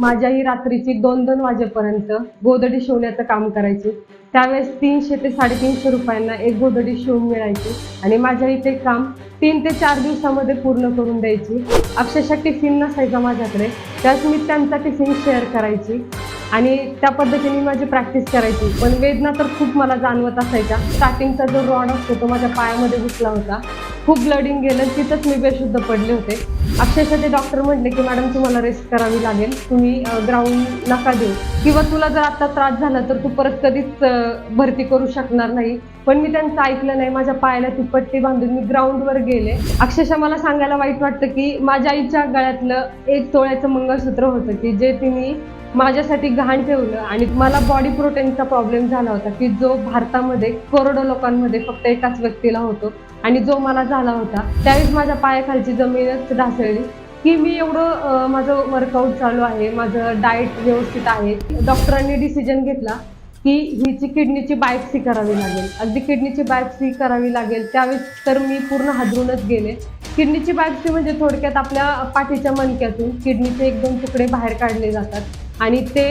माझ्याही रात्रीची दोन दोन वाजेपर्यंत गोदडी शिवण्याचं काम करायची. त्यावेळेस तीनशे ते साडेतीनशे रुपयांना एक गोदडी शिवून मिळायची आणि माझ्या इथे काम तीन ते चार दिवसामध्ये पूर्ण करून द्यायची. अक्षरशः टिफिन नसायचा माझ्याकडे. त्याच मी त्यांचा टिफिन शेअर करायची. आणि त्या पद्धतीने माझी प्रॅक्टिस करायची. पण वेदना तर खूप मला जाणवत असायच्या. स्टार्टिंगचा जो रॉड असतो तो माझ्या पायामध्ये घुसला होता. खूप ब्लडिंग गेलं तिथंच मी बेशुद्ध पडले होते. अक्षरशः ते डॉक्टर म्हटले की मॅडम तुम्हाला रेस्ट करावी लागेल. तुम्ही ग्राउंड नका देऊ. किंवा तुला जर आत्ता त्रास झाला तर तू परत कधीच भरती करू शकणार नाही. पण मी त्यांचं ऐकलं नाही. माझ्या पायाला ती पट्टी बांधून मी ग्राउंडवर गेले. अक्षरशः मला सांगायला वाईट वाटतं की माझ्या आईच्या गळ्यातलं एक तोळ्याचं मंगळसूत्र होतं की जे तिने माझ्यासाठी घाण ठेवलं आणि मला बॉडी प्रोटीनचा प्रॉब्लेम झाला होता की जो भारतामध्ये करोडो लोकांमध्ये फक्त एकाच व्यक्तीला होतो आणि जो मला झाला होता त्यावेळेस माझ्या पायाखालची जमीनच ढासळली की मी एवढं माझं वर्कआउट चालू आहे माझं डाएट व्यवस्थित आहे. डॉक्टरांनी डिसिजन घेतला की हिची किडनीची बायोप्सी करावी लागेल. अगदी किडनीची बायोप्सी करावी लागेल. त्यावेळेस तर मी पूर्ण हादरूनच गेले. किडनीची बायोप्सी म्हणजे थोडक्यात आपल्या पाठीच्या मणक्यातून किडनीचे एक दोन तुकडे बाहेर काढले जातात. आणि ते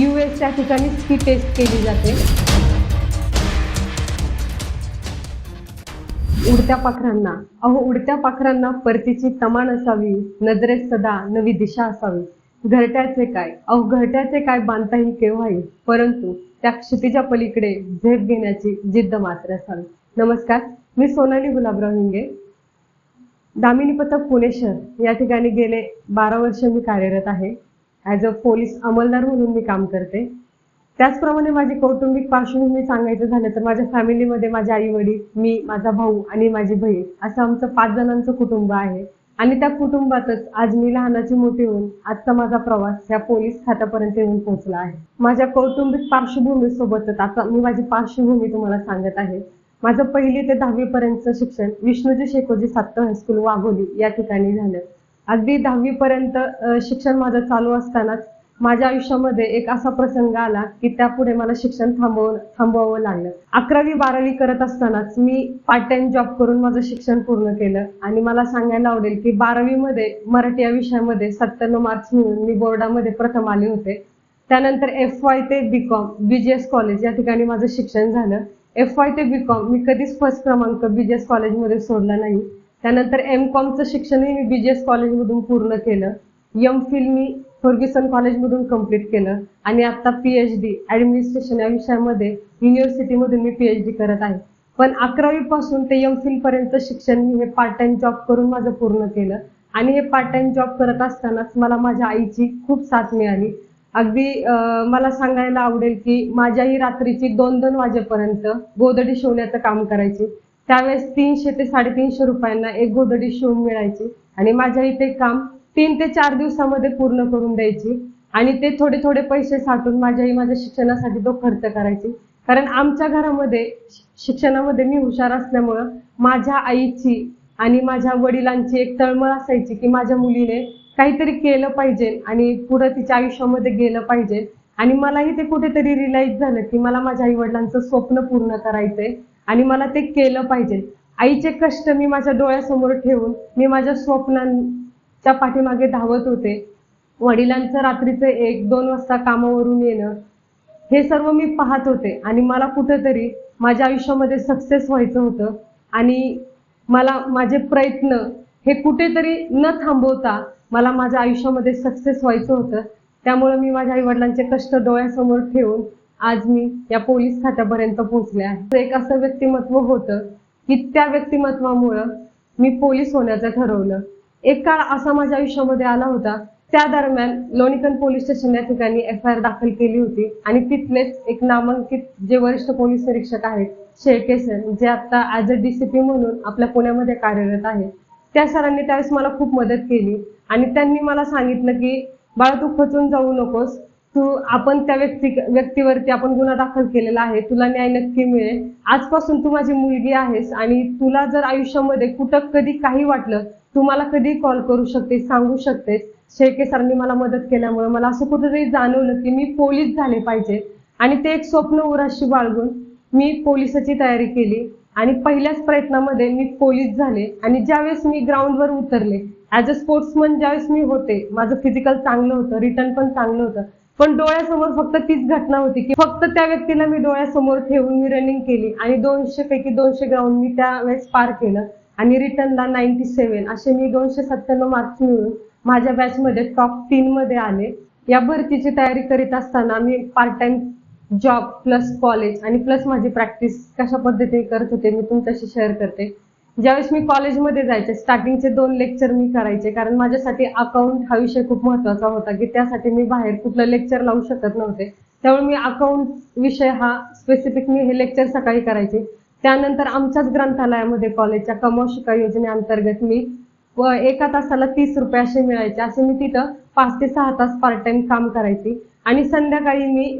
यू एस त्या ठिकाणीच ती टेस्ट केली जाते. उडत्या पाखरांना अहो उडत्या पाखरांना परतीची तमान असावी नजरेत सदा नवी दिशा असावी. घरट्याचे काय? अहो घरट्याचे काय बांधता येईल केव्हाही परंतु त्या क्षितिजा पलीकडे झेप घेण्याची जिद्द मात्र असावी. नमस्कार मी सोनाली गुलाबराव हिंगे. दामिनी पथक पुणे शहर या ठिकाणी गेले बारा वर्ष मी कार्यरत आहे. ॲज अ पोलीस अंमलदार म्हणून मी काम करते. त्याचप्रमाणे माझी कौटुंबिक पार्श्वभूमी सांगायचं झालं तर माझ्या फॅमिलीमध्ये माझे आई वडील मी माझा भाऊ आणि माझी बहीण असं आमचं पाच जणांचं कुटुंब आहे. आणि त्या कुटुंबातच आज मी लहानाची मोठी होऊन आजचा माझा प्रवास या पोलीस खात्यापर्यंत येऊन पोहोचला आहे. माझ्या कौटुंबिक पार्श्वभूमीसोबतच आता मी माझी पार्श्वभूमी तुम्हाला सांगत आहे. माझं पहिली ते दहावीपर्यंतचं शिक्षण विष्णूजी शेकोजी सातव हायस्कूल वाघोली या ठिकाणी झालं. अगदी दहावी पर्यंत शिक्षण माझं चालू असतानाच माझ्या आयुष्यामध्ये एक असा प्रसंग आला की त्यापुढे मला शिक्षण थांबवून थांबवावं लागलं. अकरावी बारावी करत असतानाच मी पार्ट टाइम जॉब करून माझं शिक्षण पूर्ण केलं आणि मला सांगायला आवडेल की बारावीमध्ये मराठी या विषयामध्ये सत्त्याण्णव मार्क्स मिळून मी बोर्डामध्ये प्रथम आले होते. त्यानंतर एफ वाय ते B com B G S college या ठिकाणी माझं शिक्षण झालं. एफ वाय ते बी कॉम मी कधीच फर्स्ट क्रमांक बी जी एस कॉलेजमध्ये सोडला नाही. त्यानंतर एम कॉमचं शिक्षणही मी बी जी एस कॉलेजमधून पूर्ण केलं. एम फिल मी फर्ग्युसन कॉलेजमधून कंप्लीट केलं. आणि आता पी एच डी ॲडमिनिस्ट्रेशन या विषयामध्ये युनिव्हर्सिटीमधून मी पी एच डी करत आहे. पण अकरावी पासून ते एम फिलपर्यंत शिक्षण मी हे पार्ट टाइम जॉब करून माझं पूर्ण केलं. आणि हे पार्ट टाइम जॉब करत असतानाच मला माझ्या आईची खूप साथ मिळाली. अगदी मला सांगायला आवडेल की माझ्याही रात्रीची दोन दोन वाजेपर्यंत गोदडी शिवण्याचं काम करायची. त्यावेळेस तीनशे ते साडेतीनशे रुपयांना एक गोदडी शिवून मिळायची. आणि माझ्या इथे काम तीन ते चार दिवसामध्ये पूर्ण करून द्यायची. आणि ते थोडे थोडे पैसे साठून माझ्याही माझ्या शिक्षणासाठी तो खर्च करायची. कारण आमच्या घरामध्ये शिक्षणामध्ये मी हुशार असल्यामुळं माझ्या आईची आणि माझ्या वडिलांची एक तळमळ असायची की माझ्या मुलीने काहीतरी केलं पाहिजे आणि पुढं तिच्या आयुष्यामध्ये गेलं पाहिजे. आणि मलाही ते कुठेतरी रिलाईज झालं की मला माझ्या आई वडिलांचं स्वप्न पूर्ण करायचंय. आणि मला ते केलं पाहिजे. आईचे कष्ट मी माझ्या डोळ्यासमोर ठेवून मी माझ्या स्वप्नांच्या पाठीमागे धावत होते. वडिलांचं रात्रीचं एक दोन वाजता कामावरून येणं हे सर्व मी पाहत होते. आणि मला कुठेतरी माझ्या आयुष्यामध्ये सक्सेस व्हायचं होतं. आणि मला माझे प्रयत्न हे कुठेतरी न थांबवता मला माझ्या आयुष्यामध्ये सक्सेस व्हायचं होतं. त्यामुळे मी माझ्या आईवडिलांचे कष्ट डोळ्यासमोर ठेवून आज मी या पोलीस खात्यापर्यंत पोहोचले आहे. एक असं व्यक्तिमत्व होतं की त्या व्यक्तिमत्वामुळं मी पोलीस होण्याचं ठरवलं. एक काळ असा माझ्या आयुष्यामध्ये आला होता. त्या दरम्यान लोणीकन पोलीस स्टेशन या ठिकाणी एफ आय आर दाखल केली होती आणि तिथलेच एक नामांकित जे वरिष्ठ पोलीस निरीक्षक आहेत शेळके सर जे आता ऍज अ डीसीपी म्हणून आपल्या पुण्यामध्ये कार्यरत आहेत. त्या सरांनी त्यावेळेस मला खूप मदत केली आणि त्यांनी मला सांगितलं की बाळा तू खचून जाऊ नकोस. तू आपण त्या व्यक्ती व्यक्तीवरती आपण गुन्हा दाखल केलेला आहे तुला न्याय नक्की मिळेल. आजपासून तू माझी मुलगी आहेस आणि तुला जर आयुष्यामध्ये कुठं कधी काही वाटलं तू मला कधी कॉल करू शकतेस सांगू शकतेस. शेळके सरांनी मला मदत केल्यामुळे मला असं कुठेतरी जाणवलं की मी पोलीस झाले पाहिजे. आणि ते एक स्वप्न उराशी बाळगून मी पोलिसाची तयारी केली आणि पहिल्याच प्रयत्नामध्ये मी पोलीस झाले आणि ज्यावेळेस मी ग्राउंडवर उतरले ऍज अ स्पोर्ट्समन ज्यावेळेस मी होते माझं फिजिकल चांगलं होतं रिटर्न पण चांगलं होतं. पण डोळ्यासमोर फक्त तीच घटना होती की फक्त त्या व्यक्तीला मी डोळ्यासमोर ठेवून मी रनिंग केली आणि दोनशे पैकी दोनशे ग्राउंड मी त्यावेळेस पार केलं आणि रिटर्नला नाईन्टी सेव्हन असे मी दोनशे सत्त्याण्णव मार्क्स मिळून माझ्या बॅचमध्ये टॉप तीन मध्ये आले. या भरतीची तयारी करीत असताना मी part time job plus college आणि प्लस माझी प्रॅक्टिस कशा पद्धतीने करत होते मी तुमच्याशी शेअर करते. ज्यावेळेस मी कॉलेजमध्ये जायचे स्टार्टिंगचे दोन लेक्चर मी करायचे कारण माझ्यासाठी अकाउंट हा विषय खूप महत्त्वाचा होता की त्यासाठी मी बाहेर कुठलं लेक्चर लावू शकत नव्हते. त्यामुळे मी अकाउंट विषय हा स्पेसिफिक मी हे लेक्चर सकाळी करायचे. त्यानंतर आमच्याच ग्रंथालयामध्ये कॉलेजच्या कमाव शिका योजनेअंतर्गत मी एका तासाला तीस रुपये असे मिळायचे. असे मी तिथं पाच ते सहा तास पार्ट टाइम काम करायची. आणि संध्याकाळी मी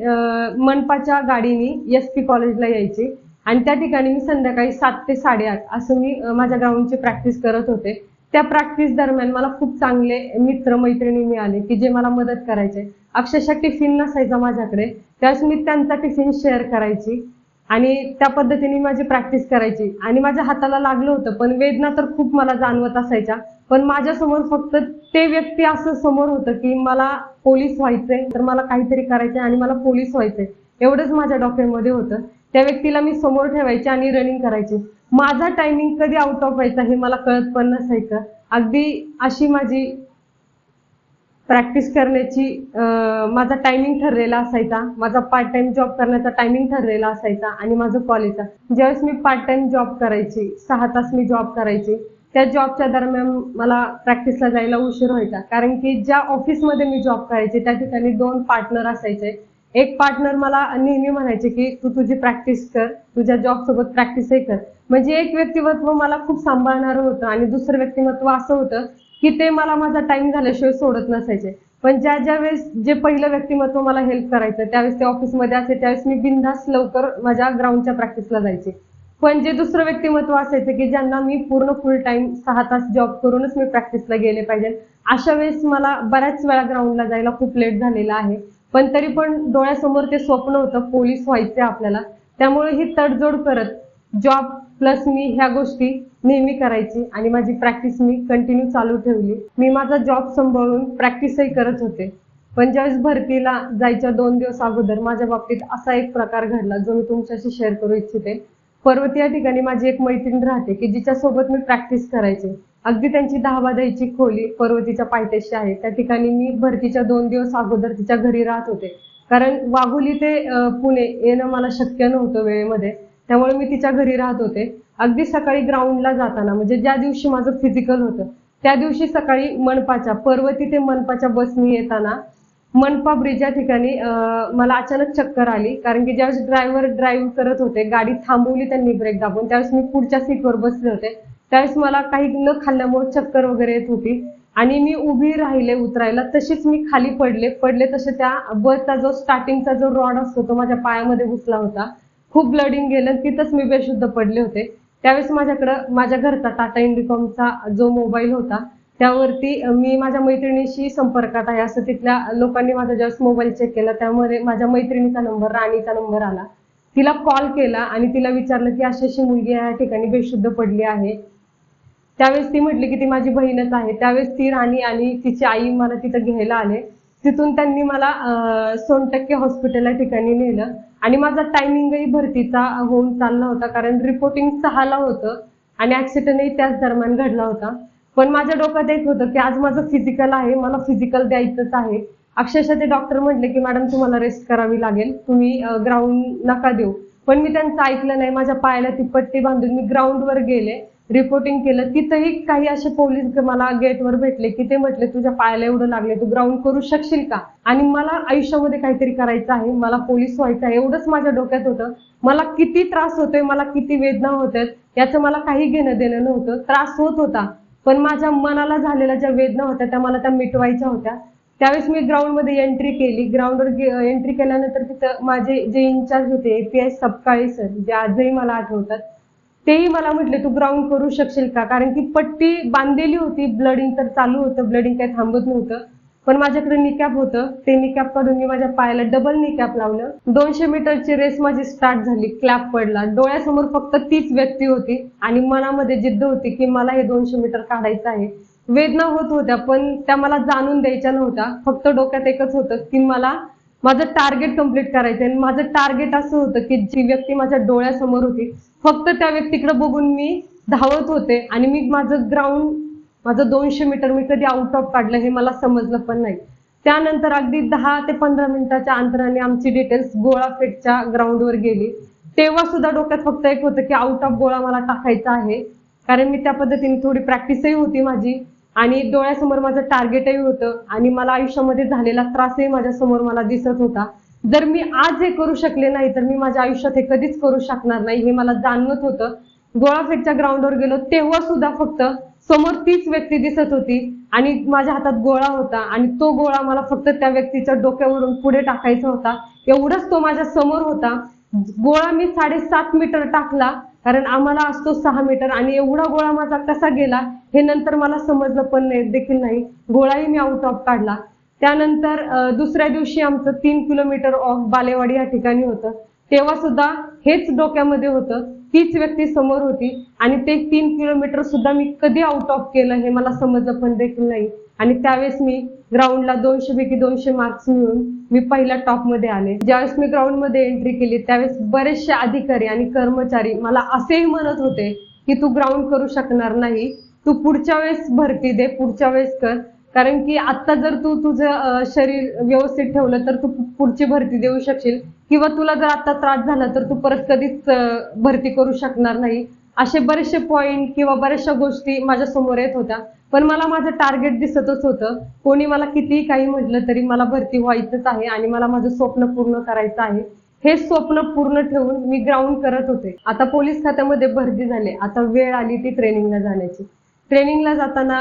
मनपाच्या गाडीने एस पी कॉलेजला यायचे. आणि त्या ठिकाणी मी संध्याकाळी सात ते साडेआठ असं मी माझ्या ग्राउंडची प्रॅक्टिस करत होते. त्या प्रॅक्टिस दरम्यान मला खूप चांगले मित्र मैत्रिणी मिळाले की जे मला मदत करायचे. अक्षरशः टिफिन नसायचा माझ्याकडे. त्यावेळेस मी त्यांचा टिफिन शेअर करायची आणि त्या पद्धतीने माझी प्रॅक्टिस करायची. आणि माझ्या हाताला लागलं होतं पण वेदना तर खूप मला जाणवत असायच्या. पण माझ्यासमोर फक्त ते व्यक्ती असं समोर होतं की मला पोलीस व्हायचंय तर मला काहीतरी करायचंय आणि मला पोलीस व्हायचंय. एवढंच माझ्या डोक्यामध्ये होतं. त्या व्यक्तीला मी समोर ठेवायचे आणि रनिंग करायचे. माझा टायमिंग कधी आउट ऑफ व्हायचा हे मला कळत पण नसायचं. अगदी अशी माझी प्रॅक्टिस करण्याची माझा टायमिंग ठरलेला असायचा. माझा पार्ट टाइम जॉब करण्याचा टायमिंग ठरलेला असायचा आणि माझं कॉलेजचा ज्यावेळेस मी पार्ट टाइम जॉब करायची सहा तास मी जॉब करायची त्या जॉबच्या दरम्यान मला प्रॅक्टिसला जायला उशीर व्हायचा. कारण की ज्या ऑफिसमध्ये मी जॉब करायचे त्या ठिकाणी दोन पार्टनर असायचे. एक पार्टनर मला नेहमी म्हणायचे की तू तुझी प्रॅक्टिस कर तुझ्या जॉब सोबत प्रॅक्टिसही कर. म्हणजे एक व्यक्तिमत्व मला खूप सांभाळणारं होतं आणि दुसरं व्यक्तिमत्व असं होतं की ते मला माझा टाइम झाल्याशिवाय सोडत नसायचे. पण ज्या ज्या वेळेस जे पहिलं व्यक्तिमत्व मला हेल्प करायचं त्यावेळेस ते ऑफिसमध्ये असे त्यावेळेस मी बिनधास लवकर माझ्या ग्राउंडच्या प्रॅक्टिसला जायचे. पण जे दुसरं व्यक्तिमत्व असायचं की ज्यांना मी पूर्ण फुल टाइम सहा तास जॉब करूनच मी प्रॅक्टिसला गेले पाहिजे अशा वेळेस मला बऱ्याच वेळा ग्राउंडला जायला खूप लेट झालेला आहे. पण तरी पण डोळ्यासमोर ते स्वप्न होतं पोलीस व्हायचे आपल्याला. त्यामुळे ही तडजोड करत जॉब प्लस मी ह्या गोष्टी नेहमी करायची आणि माझी प्रॅक्टिस मी कंटिन्यू चालू ठेवली. मी माझा जॉब सांभाळून प्रॅक्टिसही करत होते. पण ज्यावेळेस भरतीला जायच्या दोन दिवस अगोदर माझ्या बाबतीत असा एक प्रकार घडला जो मी तुमच्याशी शेअर करू इच्छिते. पर्वत या ठिकाणी माझी एक मैत्रीण राहते की जिच्यासोबत मी प्रॅक्टिस करायचे. अगदी त्यांची दहा द्यायची खोली पर्वतीच्या पायथ्याशी आहे. त्या ठिकाणी मी भरतीच्या दोन दिवस अगोदर तिच्या घरी राहत होते. कारण वाघोली ते पुणे येणं मला शक्य नव्हतं वेळेमध्ये. त्यामुळे मी तिच्या घरी राहत होते. अगदी सकाळी ग्राउंडला जाताना म्हणजे ज्या दिवशी माझं फिजिकल होतं त्या दिवशी सकाळी मनपाच्या पर्वती ते मनपाच्या बसनी येताना मनपा ब्रिज या ठिकाणी मला अचानक चक्कर आली. कारण की ज्यावेळेस ड्रायव्हर ड्राईव्ह करत होते गाडी थांबवली त्यांनी ब्रेक दाबून त्यावेळेस मी पुढच्या सीटवर बसले होते. त्यावेळेस मला काही न खाल्ल्यामुळे चक्कर वगैरे येत होती. आणि मी उभी राहिले उतरायला. तशीच मी खाली पडले. पडले तसे त्या बसचा जो स्टार्टिंगचा जो रॉड असतो तो माझ्या पायामध्ये घुसला होता. खूप ब्लडिंग गेलं. तिथंच मी बेशुद्ध पडले होते. त्यावेळेस माझ्याकडं माझ्या घरचा टाटा इंडिकॉमचा जो मोबाईल होता त्यावरती मी माझ्या मैत्रिणीशी संपर्कात आहे. असं तिथल्या लोकांनी माझा ज्यावेळेस मोबाईल चेक केला त्यामध्ये माझ्या मैत्रिणीचा नंबर राणीचा नंबर आला. तिला कॉल केला आणि तिला विचारलं की अशी अशी मुलगी या ठिकाणी बेशुद्ध पडली आहे. त्यावेळेस ती म्हटली की ती माझी बहीणच आहे. त्यावेळेस ती राणी आणि तिची आई मला तिथं घ्यायला आले. तिथून त्यांनी मला सोनटक्के हॉस्पिटल या ठिकाणी नेलं. आणि माझा टायमिंगही भरतीचा होऊन चालला होता कारण रिपोर्टिंग सहाला होतं आणि ऍक्सिडेंटही त्याच दरम्यान घडला होता. पण माझ्या डोक्यात एक होतं की आज माझं फिजिकल आहे मला फिजिकल द्यायचंच आहे. अक्षरशः ते डॉक्टर म्हटले की मॅडम तुम्हाला रेस्ट करावी लागेल. तुम्ही ग्राउंड नका देऊ. पण मी त्यांचं ऐकलं नाही माझ्या पायाला ती पट्टी बांधून मी ग्राउंडवर गेले. रिपोर्टिंग केलं तिथंही काही असे पोलीस मला गेटवर भेटले की ते म्हटले तुझ्या पायाला एवढं लागले तू ग्राउंड करू शकशील का? आणि मला आयुष्यामध्ये काहीतरी करायचं आहे मला पोलीस व्हायचं आहे एवढंच माझ्या डोक्यात होतं. मला किती त्रास होतोय मला किती वेदना होत्यात याचं मला काही घेणं देणं नव्हतं. त्रास होत होता पण माझ्या मनाला झालेल्या ज्या वेदना होत्या त्या मला त्या मिटवायच्या होत्या. त्यावेळेस मी ग्राउंडमध्ये एंट्री केली. ग्राउंडवर एंट्री केल्यानंतर तिथं माझे जे इन्चार्ज होते पी आय सपकाळे सर जे आजही मला आठवतात तेही मला म्हटले तू ग्राउंड करू शकशील का? कारण की पट्टी बांधलेली होती ब्लडिंग तर चालू होतं ब्लडिंग काही थांबत नव्हतं. पण माझ्याकडे निकॅप होतं ते निकॅप काढून मी माझ्या पायाला डबल निकॅप लावलं. दोनशे मीटरची रेस माझी स्टार्ट झाली क्लॅप पडला. डोळ्यासमोर फक्त तीच व्यक्ती होती आणि मनामध्ये जिद्द होती की मला हे दोनशे मीटर काढायचं आहे. वेदना होत होत्या पण त्या मला जाणून द्यायच्या नव्हत्या. फक्त डोक्यात एकच होतं की मला माझं टार्गेट कंप्लीट करायचं आणि माझं टार्गेट असं होतं की जी व्यक्ती माझ्या डोळ्यासमोर होती फक्त त्या व्यक्तीकडे बघून मी धावत होते आणि मी माझं ग्राउंड माझं दोनशे मीटर मी कधी आउट ऑफ काढलं हे मला समजलं पण नाही. त्यानंतर अगदी दहा ते पंधरा मिनिटाच्या अंतराने आमची डिटेल्स गोळा फेटच्या ग्राउंडवर गेली. तेव्हा सुद्धा डोक्यात फक्त एक होतं की आउट ऑफ गोळा मला टाकायचा आहे. कारण मी त्या पद्धतीने थोडी प्रॅक्टिसही होती माझी. आणि डोळ्यासमोर माझं टार्गेटही होतं आणि मला आयुष्यामध्ये झालेला त्रासही माझ्यासमोर मला दिसत होता. जर मी आज हे करू शकले नाही तर मी माझ्या आयुष्यात हे कधीच करू शकणार नाही हे मला जाणवत होतं. गोळाफेकच्या ग्राउंडवर गेलो तेव्हा सुद्धा फक्त समोर तीच व्यक्ती दिसत होती आणि माझ्या हातात गोळा होता आणि तो गोळा मला फक्त त्या व्यक्तीच्या डोक्यावरून पुढे टाकायचा होता. एवढंच तो माझ्यासमोर होता. गोळा मी साडेसात मीटर टाकला कारण आम्हाला असतो सहा मीटर आणि एवढा गोळा माझा कसा गेला हे नंतर मला समजलं पण नाही देखील नाही. गोळाही मी आउट ऑफ काढला. त्यानंतर दुसऱ्या दिवशी आमचं तीन किलोमीटर ऑफ बालेवाडी या ठिकाणी होतं. तेव्हा सुद्धा हेच डोक्यामध्ये होतं. तीच व्यक्ती समोर होती आणि ते तीन किलोमीटर सुद्धा मी कधी आउट ऑफ केलं हे मला समजलं पण देखील नाही. आणि त्यावेळेस मी ग्राउंडला दोनशे पैकी दोनशे मार्क्स मिळून मी पहिल्या टॉपमध्ये आले. ज्यावेळेस मी ग्राउंडमध्ये एंट्री केली त्यावेळेस बरेचसे अधिकारी आणि कर्मचारी मला असेही म्हणत होते की तू ग्राउंड करू शकणार नाही तू पुढच्या वेळेस भरती दे पुढच्या वेळेस कर. कारण की आता जर तू तुझं शरीर व्यवस्थित ठेवलं तर तू पुढची भरती देऊ शकशील. किंवा तुला जर आता त्रास झाला तर तू परत कधीच भरती करू शकणार नाही. असे बरेचसे पॉइंट किंवा बऱ्याचशा गोष्टी माझ्यासमोर येत होत्या. पण मला माझं टार्गेट दिसतच होतं. कोणी मला कितीही काही म्हटलं तरी मला भरती व्हायचंच आहे आणि मला माझं स्वप्न पूर्ण करायचं आहे. हे स्वप्न पूर्ण ठेवून मी ग्राउंड करत होते. आता पोलीस खात्यामध्ये भरती झाले. आता वेळ आली ती ट्रेनिंगला जाण्याची. ट्रेनिंगला जाताना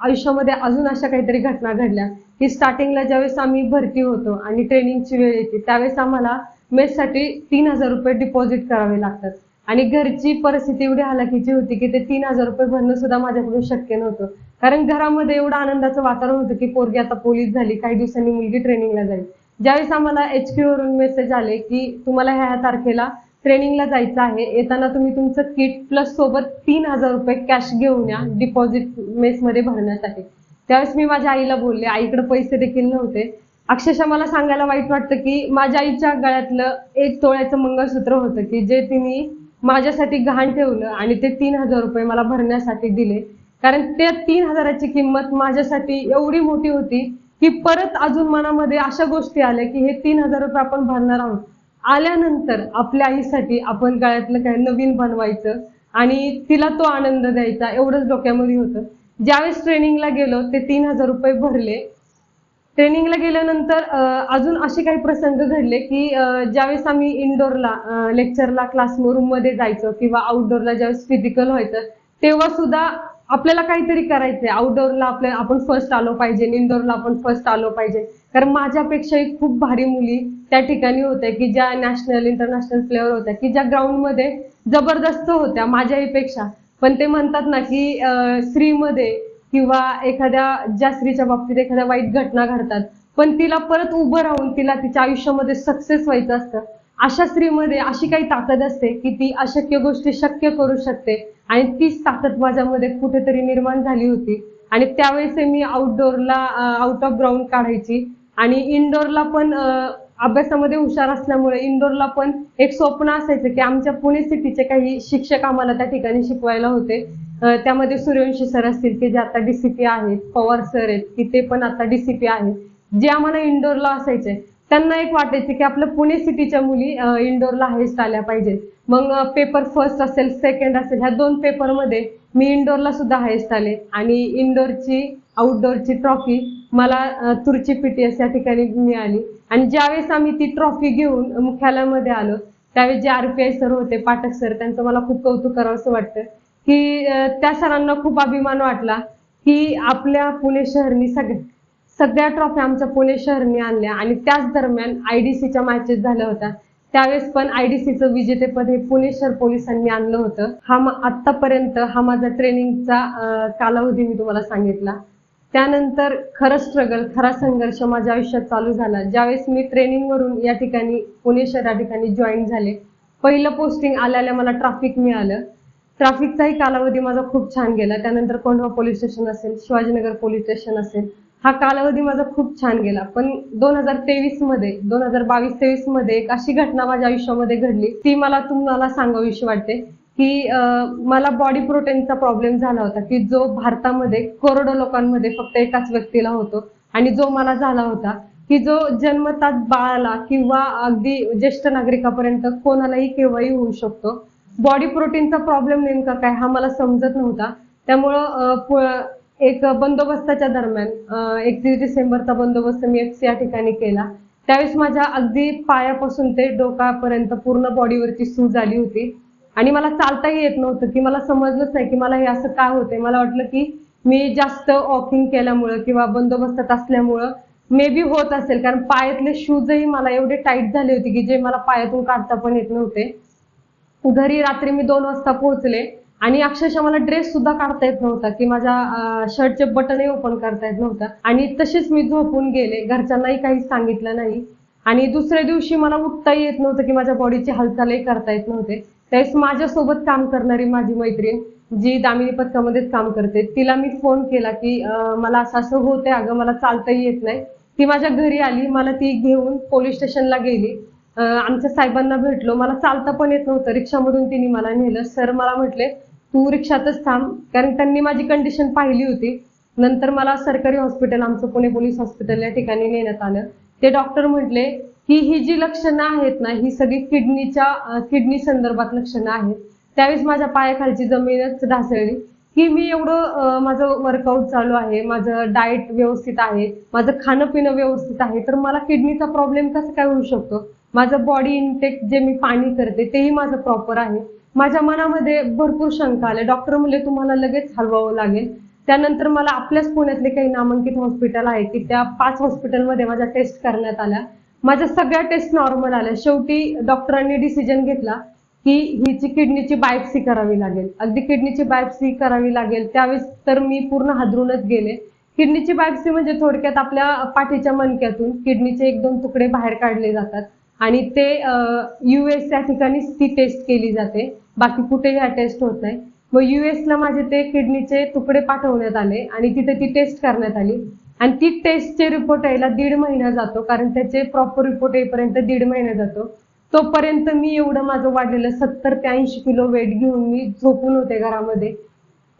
आयुष्यामध्ये अजून अशा काहीतरी घटना घडल्या की स्टार्टिंगला ज्यावेळेस आम्ही भरती होतो आणि ट्रेनिंगची वेळ येते त्यावेळेस आम्हाला मेससाठी तीन हजार रुपये डिपॉझिट करावे लागतात. आणि घरची परिस्थिती एवढी हलाखीची होती की ते तीन हजार रुपये भरणं सुद्धा माझ्याकडून शक्य नव्हतं. कारण घरामध्ये एवढं आनंदाचं वातावरण होतं की पोरगी आता पोलीस झाली काही दिवसांनी मुलगी ट्रेनिंगला जाईल. ज्यावेळेस आम्हाला एच वरून मेसेज आले की तुम्हाला ह्या तारखेला ट्रेनिंगला जायचं आहे येताना तुम्ही तुमचं किट प्लस सोबत तीन हजार रुपये कॅश घेऊन या डिपॉझिट मेसमध्ये आहे. त्यावेळेस मी माझ्या आईला बोलले आईकडे पैसे देखील नव्हते. अक्षरशः मला सांगायला वाईट वाटतं की माझ्या आईच्या गळ्यातलं एक तोळ्याचं मंगळसूत्र होतं की जे तिने माझ्यासाठी घाण ठेवलं आणि ते तीन हजार रुपये मला भरण्यासाठी दिले. कारण त्या तीन हजाराची किंमत माझ्यासाठी एवढी मोठी होती की परत अजून मनामध्ये अशा गोष्टी आल्या की हे तीन हजार रुपये आपण भरणार आहोत. आल्यानंतर आपल्या आईसाठी आपण गळ्यातलं काय नवीन बनवायचं आणि तिला तो आनंद द्यायचा एवढंच डोक्यामध्ये होतं. ज्यावेळेस ट्रेनिंगला गेलो ते तीन हजार रुपये भरले. ट्रेनिंगला गेल्यानंतर अजून असे काही प्रसंग घडले की ज्यावेळेस आम्ही इनडोअरला लेक्चरला क्लासरूममध्ये जायचो किंवा आउटडोअरला ज्यावेळेस फिजिकल व्हायचं तेव्हा सुद्धा आपल्याला काहीतरी करायचंय. आउटडोअरला आपल्याला आपण फर्स्ट आलो पाहिजे इनडोअरला आपण फर्स्ट आलो पाहिजे. कारण माझ्यापेक्षाही खूप भारी मुली त्या ठिकाणी होत्या की ज्या नॅशनल इंटरनॅशनल प्लेअर होत्या की ज्या ग्राउंडमध्ये जबरदस्त होत्या माझ्याही पेक्षा पण ते म्हणतात ना की स्त्रीमध्ये किंवा एखाद्या ज्या स्त्रीच्या बाबतीत एखाद्या वाईट घटना घडतात पण तिला परत उभं राहून तिला तिच्या आयुष्यामध्ये सक्सेस व्हायचं असतं. अशा स्त्रीमध्ये अशी काही ताकद असते की ती अशक्य गोष्टी शक्य करू शकते आणि तीच ताकद माझ्यामध्ये कुठेतरी निर्माण झाली होती. आणि त्यावेळेस मी आउटडोअरला आउट ऑफ ग्राउंड काढायची. आणि इनडोअरला पण अभ्यासामध्ये हुशार असल्यामुळे इंदोरला पण एक स्वप्न असायचं की आमच्या पुणे सिटीचे काही शिक्षक आम्हाला त्या ठिकाणी शिकवायला होते. त्यामध्ये सूर्यवंशी सर असतील की जे आता डीसीपी आहेत पवार सर आहेत की ते पण आता डीसीपी आहेत. जे आम्हाला इंडोरला असायचे त्यांना एक वाटायचं की आपलं पुणे सिटीच्या मुली इंडोरला हायस्ट आल्या पाहिजेत. मग पेपर फर्स्ट असेल सेकंड असेल ह्या दोन पेपरमध्ये मी इंडोरला सुद्धा हायस्ट आले. आणि इंडोरची आउटडोअरची ट्रॉफी मला तुरची तुर्ची पीटीएस या ठिकाणी मिळाली. आणि ज्यावेळेस आम्ही ती ट्रॉफी घेऊन मुख्यालयामध्ये आलो त्यावेळेस जे आरपीआय सर होते पाठक सर त्यांचं मला खूप कौतुक करावं असं वाटतं. की त्या सरांना खूप अभिमान वाटला की आपल्या पुणे शहरनी सगळ्या सगळ्या ट्रॉफ्या आमच्या पुणे शहरनी आणल्या आणि त्याच दरम्यान आयडीसीच्या मॅचेस झाल्या होत्या. त्यावेळेस पण आयडीसीचं विजेतेपद हे पुणे शहर पोलिसांनी आणलं होतं. हा आतापर्यंत हा माझा ट्रेनिंगचा कालावधी मी तुम्हाला सांगितला. त्यानंतर खरं स्ट्रगल खरा संघर्ष माझ्या आयुष्यात चालू झाला. ज्यावेळेस मी ट्रेनिंग वरून या ठिकाणी पुणे शहर या ठिकाणी जॉईन झाले पहिलं पोस्टिंग आल्याला मला ट्रॅफिक मिळालं. ट्रॅफिकचाही कालावधी माझा खूप छान गेला. त्यानंतर कोंढवा पोलीस स्टेशन असेल शिवाजीनगर पोलीस स्टेशन असेल हा कालावधी माझा खूप छान गेला. पण दोन हजार तेवीसमध्ये दोन हजार बावीस तेवीसमध्ये एक अशी घटना माझ्या आयुष्यामध्ये घडली. ती मला तुम्हाला सांगावीशी वाटते की मला बॉडी प्रोटीनचा प्रॉब्लेम झाला होता की जो भारतामध्ये करोडो लोकांमध्ये फक्त एकाच व्यक्तीला होतो आणि जो मला झाला होता की जो जन्मतात बाळाला किंवा अगदी ज्येष्ठ नागरिकापर्यंत कोणालाही केव्हाही होऊ शकतो. बॉडी प्रोटीनचा प्रॉब्लेम नेमका काय हा मला समजत नव्हता. त्यामुळं एक बंदोबस्ताच्या दरम्यान एकतीस डिसेंबरचा बंदोबस्त मी एक्स या ठिकाणी केला. त्यावेळेस माझ्या अगदी पायापासून ते डोकापर्यंत पूर्ण बॉडीवरची सूज आली होती. आणि मला चालताही येत नव्हतं की मला समजलंच नाही की मला हे असं काय होतंय. मला वाटलं की मी जास्त वॉकिंग केल्यामुळं किंवा बंदोबस्तात असल्यामुळं मे बी होत असेल. कारण पायातले शूजही मला एवढे टाईट झाले होते की जे मला पायातून काढता पण येत नव्हते. घरी रात्री मी दोन वाजता पोहोचले आणि अक्षरशः मला ड्रेस सुद्धा काढता येत नव्हता की माझ्या शर्टचे बटनही ओपन करता येत नव्हतं. आणि तशीच मी झोपून गेले. घरच्यांनाही काही सांगितलं नाही. आणि दुसऱ्या दिवशी मला उठताही येत नव्हतं की माझ्या बॉडीची हालचालही करता येत नव्हते. त्यावेळेस माझ्यासोबत काम करणारी माझी मैत्रीण जी दामिनी पथकामध्येच काम करते तिला मी फोन केला की मला असं असं होतंय अगं मला चालताही येत नाही. ती माझ्या घरी आली मला ती घेऊन पोलीस स्टेशनला गेली. आमच्या साहेबांना भेटलो. मला चालता पण येत नव्हतं. रिक्षामधून तिने मला नेलं. सर मला म्हटले तू रिक्षातच थांब. कारण त्यांनी माझी कंडिशन पाहिली होती. नंतर मला सरकारी हॉस्पिटल आमचं पुणे पोलीस हॉस्पिटल या ठिकाणी नेण्यात आलं. ते डॉक्टर म्हटले की ही जी लक्षणं आहेत ना ही सगळी किडनीच्या किडनी संदर्भात लक्षणं आहेत. त्यावेळेस माझ्या पायाखालची जमीनच ढासळली. की मी एवढं माझं वर्कआउट चालू आहे माझं डाएट व्यवस्थित आहे माझं खाणं पिणं व्यवस्थित आहे तर मला किडनीचा प्रॉब्लेम कसं काय होऊ शकतो? माझं बॉडी इनटेक जे मी पाणी करते तेही माझं प्रॉपर आहे. माझ्या मनामध्ये भरपूर शंका आल्या. डॉक्टर म्हणले तुम्हाला लगेच हलवावं लागेल. त्यानंतर मला आपल्याच पुण्यातले काही नामांकित हॉस्पिटल आहे की त्या पाच हॉस्पिटलमध्ये माझ्या टेस्ट करण्यात आल्या. माझ्या सगळ्या टेस्ट नॉर्मल आल्या. शेवटी डॉक्टरांनी डिसिजन घेतला की हिची किडनीची बायोप्सी करावी लागेल. अगदी किडनीची बायोप्सी करावी लागेल. त्यावेळेस तर मी पूर्ण हादरूनच गेले. किडनीची बायोप्सी म्हणजे थोडक्यात आपल्या पाठीच्या मणक्यातून किडनीचे एक दोन तुकडे बाहेर काढले जातात. आणि ते यू एसच्या या ठिकाणीच ती टेस्ट केली जाते. बाकी कुठे ह्या टेस्ट होत नाही. मग यू ला माझे ते किडनीचे तुकडे पाठवण्यात आले आणि तिथे ती टेस्ट करण्यात आली. आणि ती टेस्टचे रिपोर्ट यायला दीड महिना जातो कारण त्याचे प्रॉपर रिपोर्ट येईपर्यंत दीड महिना जातो. तोपर्यंत मी एवढं माझं वाढलेलं सत्तर ते ऐंशी किलो वेट घेऊन मी झोपून होते घरामध्ये.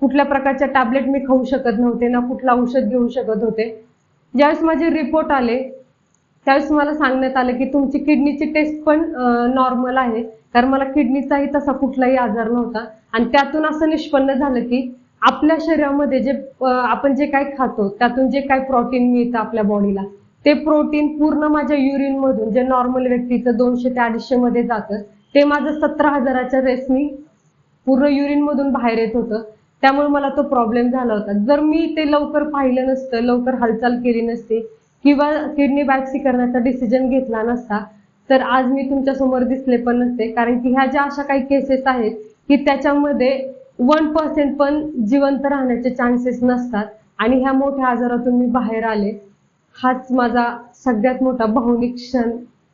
कुठल्या प्रकारच्या टॅबलेट मी खाऊ शकत नव्हते ना कुठलं औषध घेऊ शकत होते. ज्यावेळेस माझे रिपोर्ट आले त्यावेळेस मला सांगण्यात आलं की तुमची किडनीची टेस्ट पण नॉर्मल आहे. कारण मला किडनीचाही तसा कुठलाही आजार नव्हता. आणि त्यातून असं निष्पन्न झालं की आपल्या शरीरामध्ये जे आपण जे काय खातो त्यातून जे काय प्रोटीन मिळतं आपल्या बॉडीला ते प्रोटीन पूर्ण माझ्या युरिन मधून जे नॉर्मल व्यक्तीचं दोनशे ते अडीचशे मध्ये जातं ते माझं सतरा हजाराच्या रेसनी पूर्ण युरिन मधून बाहेर येत होतं. त्यामुळे मला तो प्रॉब्लेम झाला होता. जर मी ते लवकर पाहिलं नसतं लवकर हालचाल केली नसती किंवा किडनी बायोप्सी करण्याचा डिसिजन घेतला नसता तर आज मी तुमच्यासमोर दिसले पण नसते. कारण की ह्या ज्या अशा काही केसेस आहेत की त्याच्यामध्ये वन पर्सेंट पण जिवंत राहण्याचे चान्सेस नसतात. आणि ह्या मोठ्या आजारातून मी बाहेर आले. हाच माझा सगळ्यात मोठा भावनिक क्षण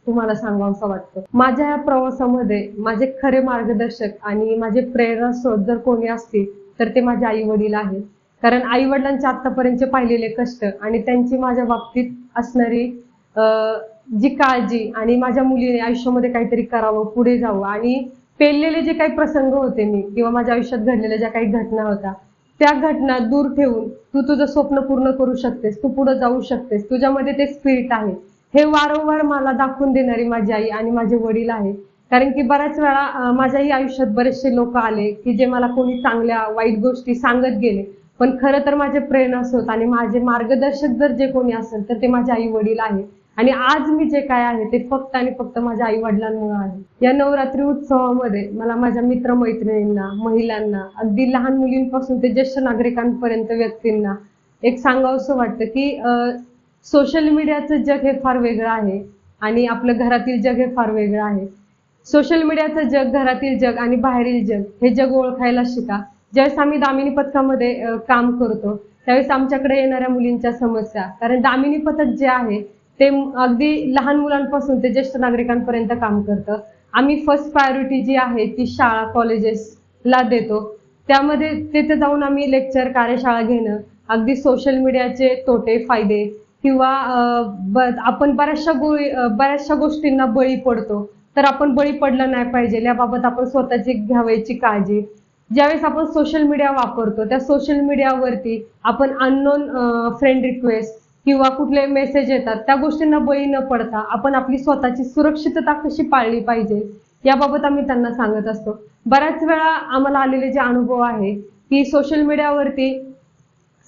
तुम्हाला सांगावासा वाटतो. माझ्या या प्रवासामध्ये माझे खरे मार्गदर्शक आणि माझे प्रेरणा स्रोत जर कोणी असतील तर ते माझे आई वडील आहेत. कारण आई वडिलांचे आतापर्यंतचे पाहिलेले कष्ट आणि त्यांची माझ्या बाबतीत असणारी जी काळजी आणि माझ्या मुलीने आयुष्यामध्ये काहीतरी करावं पुढे जावं आणि पेललेले जे काही प्रसंग होते मी किंवा माझ्या आयुष्यात घडलेल्या ज्या काही घटना होत्या त्या घटना दूर ठेवून तू तुझं स्वप्न पूर्ण करू शकतेस तू पुढे जाऊ शकतेस तुझ्यामध्ये ते स्पिरिट आहे. हे वारंवार मला दाखवून देणारी माझी आई आणि माझे वडील आहे कारण की बऱ्याच वेळा माझ्याही आयुष्यात बरेचसे लोक आले की जे मला कोणी चांगल्या वाईट गोष्टी सांगत गेले. पण खरं तर माझे प्रेरणा असोत आणि माझे मार्गदर्शक जर जे कोणी असेल तर ते माझे आई वडील आहे आणि आज मी जे काय आहे ते फक्त आणि फक्त माझ्या आई वडिलांमुळे आहे. या नवरात्री उत्सवामध्ये मला माझ्या मित्रमैत्रिणींना महिलांना अगदी लहान मुलींपासून ते ज्येष्ठ नागरिकांपर्यंत व्यक्तींना एक सांगावंसं वाटतं की सोशल मीडियाचं जग हे फार वेगळं आहे आणि आपलं घरातील जग हे फार वेगळं आहे. सोशल मीडियाचं जग घरातील जग आणि बाहेरील जग हे जग ओळखायला शिका. ज्यावेळेस आम्ही दामिनी पथकामध्ये काम करतो त्यावेळेस आमच्याकडे येणाऱ्या मुलींच्या समस्या कारण दामिनी पथक जे आहे ते अगदी लहान मुलांपासून ते ज्येष्ठ नागरिकांपर्यंत काम करतं. आम्ही फर्स्ट प्रायोरिटी जी आहे ती शाळा कॉलेजेस ला देतो. त्यामध्ये तिथे जाऊन आम्ही लेक्चर कार्यशाळा घेणं अगदी सोशल मीडियाचे तोटे फायदे किंवा आपण बऱ्याचशा गो बऱ्याचशा गोष्टींना बळी पडतो. तर आपण बळी पडलं नाही पाहिजे याबाबत आपण स्वतःची घ्यावयाची काळजी ज्यावेळेस आपण सोशल मीडिया वापरतो त्या सोशल मीडियावरती आपण अननोन फ्रेंड रिक्वेस्ट किंवा कुठले मेसेज येतात त्या गोष्टींना बळी न पडता आपण आपली स्वतःची सुरक्षितता कशी पाळली पाहिजे याबाबत आम्ही त्यांना सांगत असतो. बऱ्याच वेळा आम्हाला आलेले जे अनुभव आहे की सोशल मीडियावरती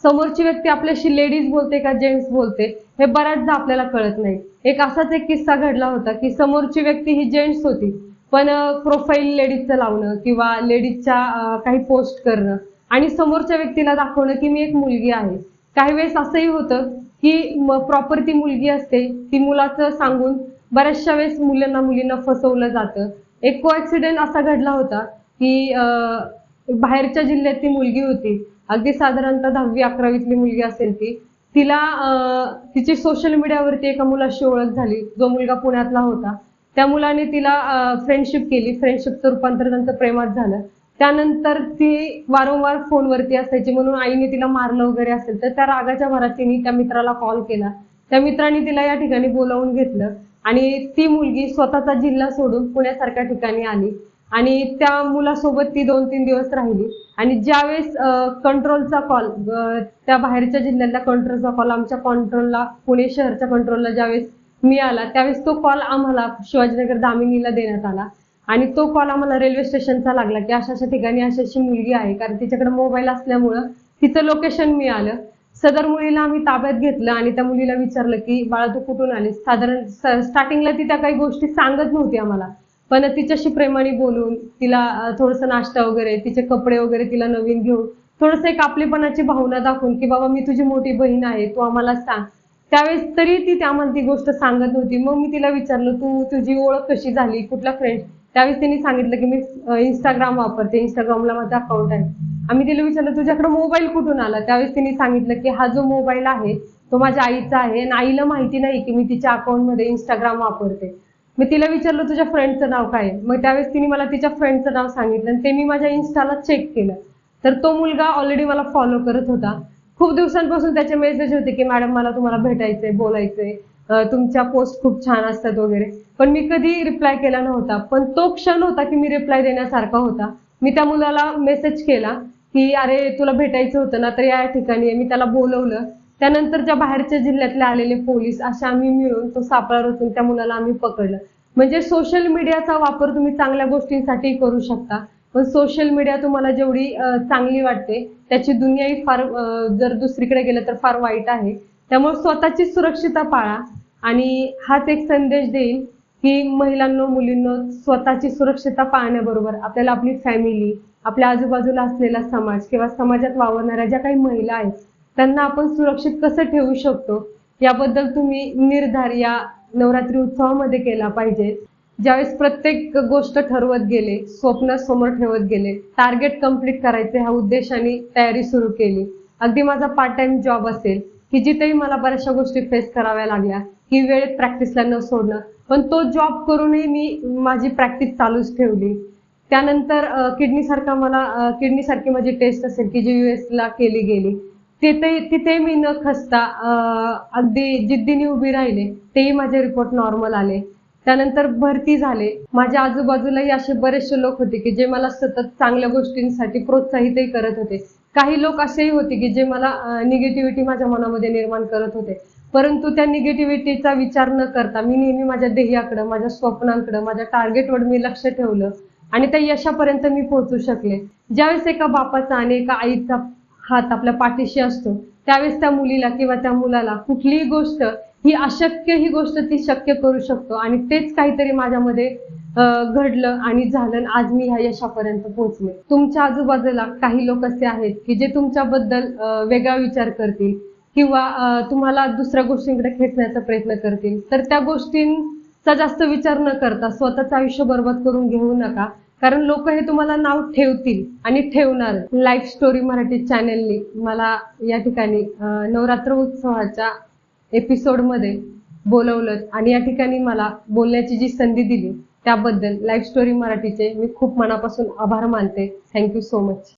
समोरची व्यक्ती आपल्याशी लेडीज बोलते का जेंट्स बोलते हे बऱ्याचदा आपल्याला कळत नाही. एक असाच एक किस्सा घडला होता की समोरची व्यक्ती ही जेंट्स होती. पण प्रोफाईल लेडीजचं लावणं किंवा लेडीजच्या काही पोस्ट करणं. आणि समोरच्या व्यक्तीला दाखवणं की मी एक मुलगी आहे. काही वेळेस असंही होतं की प्रॉपर ती मुलगी असते ती मुलाचं सांगून बऱ्याचशा वेळेस मुलांना मुलींना फसवलं जातं. एक को ऍक्सिडेंट असा घडला होता की बाहेरच्या जिल्ह्यात ती मुलगी होती. अगदी साधारणतः दहावी अकरावीतली मुलगी असेल ती. तिला तिची सोशल मीडियावरती एका मुलाशी ओळख झाली. जो मुलगा पुण्यातला होता. त्या मुलाने तिला फ्रेंडशिप केली. फ्रेंडशिपचं रूपांतर त्यांचं प्रेमात झालं. त्यानंतर ती वारंवार फोनवरती असायची. म्हणून आईने तिला मारलं वगैरे असेल तर त्या रागाच्या भरात तिने त्या मित्राला कॉल केला. त्या मित्राने तिला या ठिकाणी बोलावून घेतलं आणि ती मुलगी स्वतःचा जिल्हा सोडून पुण्यासारख्या ठिकाणी आली आणि त्या मुलासोबत ती दोन तीन दिवस राहिली. आणि ज्यावेळेस कंट्रोलचा कॉल त्या बाहेरच्या जिल्ह्यातल्या कंट्रोलचा कॉल आमच्या कंट्रोलला पुणे शहरच्या कंट्रोलला ज्यावेळेस मिळाला. त्यावेळेस तो कॉल आम्हाला शिवाजीनगर दामिनीला देण्यात आला. आणि तो कॉल आम्हाला रेल्वे स्टेशनचा लागला की अशा अशा ठिकाणी अशी अशी मुलगी आहे. कारण तिच्याकडे मोबाईल असल्यामुळं तिचं लोकेशन मिळालं. सदर मुलीला आम्ही ताब्यात घेतलं आणि त्या मुलीला विचारलं की बाळा तू कुठून आलीस? साधारण स्टार्टिंगला ती त्या काही गोष्टी सांगत नव्हती आम्हाला. पण तिच्याशी प्रेमाने बोलून तिला थोडंसं नाश्ता वगैरे तिचे कपडे वगैरे तिला नवीन घेऊन थोडंसं एक आपलेपणाची भावना दाखवून की बाबा मी तुझी मोठी बहीण आहे. तू आम्हाला सांग. त्यावेळेस तरी ती त्या ती गोष्ट सांगत नव्हती. मग मी तिला विचारलं तू तुझी ओळख कशी झाली? कुठला फ्रेंड त्यावेळेस तिने सांगितलं की मी इंस्टाग्राम वापरते. इंस्टाग्रामला माझा अकाउंट आहे. आम्ही तिला विचारलं तुझ्याकडे मोबाईल कुठून आला? त्यावेळेस तिने सांगितलं की हा जो मोबाईल आहे तो माझ्या आईचा आहे आणि आईला माहिती नाही की मी तिच्या अकाउंटमध्ये इंस्टाग्राम वापरते. मी तिला विचारलं तुझ्या फ्रेंडचं नाव काय? आहे? मग त्यावेळेस तिने मला तिच्या फ्रेंडचं नाव सांगितलं आणि ते मी माझ्या इन्स्टाला चेक केलं. तर तो मुलगा ऑलरेडी मला फॉलो करत होता. खूप दिवसांपासून त्याचे मेसेज होते की मॅडम मला तुम्हाला भेटायचंय बोलायचंय. तुमच्या पोस्ट खूप छान असतात वगैरे. पण मी कधी रिप्लाय केला नव्हता. पण तो क्षण होता की मी रिप्लाय देण्यासारखा होता. मी त्या मुलाला मेसेज केला की अरे तुला भेटायचं होतं ना तर या ठिकाणी मी त्याला बोलवलं. त्यानंतर ज्या बाहेरच्या जिल्ह्यातले आलेले पोलीस अशा आम्ही मिळून तो सापळा रचून त्या मुलाला आम्ही पकडलं. म्हणजे सोशल मीडियाचा वापर तुम्ही चांगल्या गोष्टींसाठी करू शकता. पण सोशल मीडिया तुम्हाला जेवढी चांगली वाटते त्याची दुनियाही फार जर दुसरीकडे गेलं तर फार वाईट आहे. त्यामुळे स्वतःची सुरक्षितता पाळा आणि हाच एक संदेश देईल की महिलांनो मुलींनो स्वतःची सुरक्षितता पाळण्याबरोबर आपल्याला आपली फॅमिली आपल्या आजूबाजूला असलेला समाज किंवा समाजात वावरणाऱ्या ज्या काही महिला आहेत त्यांना आपण सुरक्षित कसं ठेवू शकतो याबद्दल तुम्ही निर्धार या नवरात्री उत्सवामध्ये केला पाहिजे. ज्यावेळेस प्रत्येक गोष्ट ठरवत गेले स्वप्न समोर ठेवत गेले टार्गेट कंप्लीट करायचे ह्या उद्देशाने तयारी सुरू केली. अगदी माझा पार्ट टाइम जॉब असेल की जिथेही मला बऱ्याचशा गोष्टी फेस कराव्या लागल्या की वेळेत प्रॅक्टिसला न सोडणं. पण तो जॉब करूनही मी माझी प्रॅक्टिस चालूच ठेवली. त्यानंतर किडनी सारखा मला किडनी सारखी माझी टेस्ट असेल की जी US ला केली गेली. तिथे तिथे मी न खसता अगदी जिद्दीने उभी राहिले तेही माझे रिपोर्ट नॉर्मल आले. त्यानंतर भरती झाले. माझ्या आजूबाजूलाही असे बरेचसे लोक होते की जे मला सतत चांगल्या गोष्टींसाठी प्रोत्साहितही करत होते. काही लोक असेही होते की जे मला निगेटिव्हिटी माझ्या मनामध्ये निर्माण करत होते. परंतु त्या निगेटिव्हिटीचा विचार न करता मी नेहमी माझ्या ध्येयाकडं माझ्या स्वप्नांकडं माझ्या टार्गेटवर मी लक्ष ठेवलं आणि त्या यशापर्यंत मी पोहोचू शकले. ज्यावेळेस एका बापाचा आणि एका आईचा हात आपल्या पाठीशी असतो त्यावेळेस त्या मुलीला किंवा त्या मुलाला कुठलीही गोष्ट ही अशक्य ही गोष्ट ती शक्य करू शकतो. आणि तेच काहीतरी माझ्यामध्ये घडलं आणि झालं आज मी ह्या यशापर्यंत पोहोचले. तुमच्या आजूबाजूला काही लोक असे आहेत की जे तुमच्याबद्दल वेगळा विचार करतील किंवा तुम्हाला दुसऱ्या गोष्टींकडे खेचण्याचा प्रयत्न करतील. तर त्या गोष्टींचा जास्त विचार न करता स्वतःचं आयुष्य बरबाद करून घेऊ नका. कारण लोक हे तुम्हाला नाव ठेवतील आणि ठेवणार. लाईफ स्टोरी मराठी चॅनेलने मला या ठिकाणी नवरात्र उत्सवाच्या एपिसोडमध्ये बोलवलं आणि या ठिकाणी मला बोलण्याची जी संधी दिली त्याबद्दल लाईफ स्टोरी मराठीचे मी खूप मनापासून आभार मानते. Thank you so much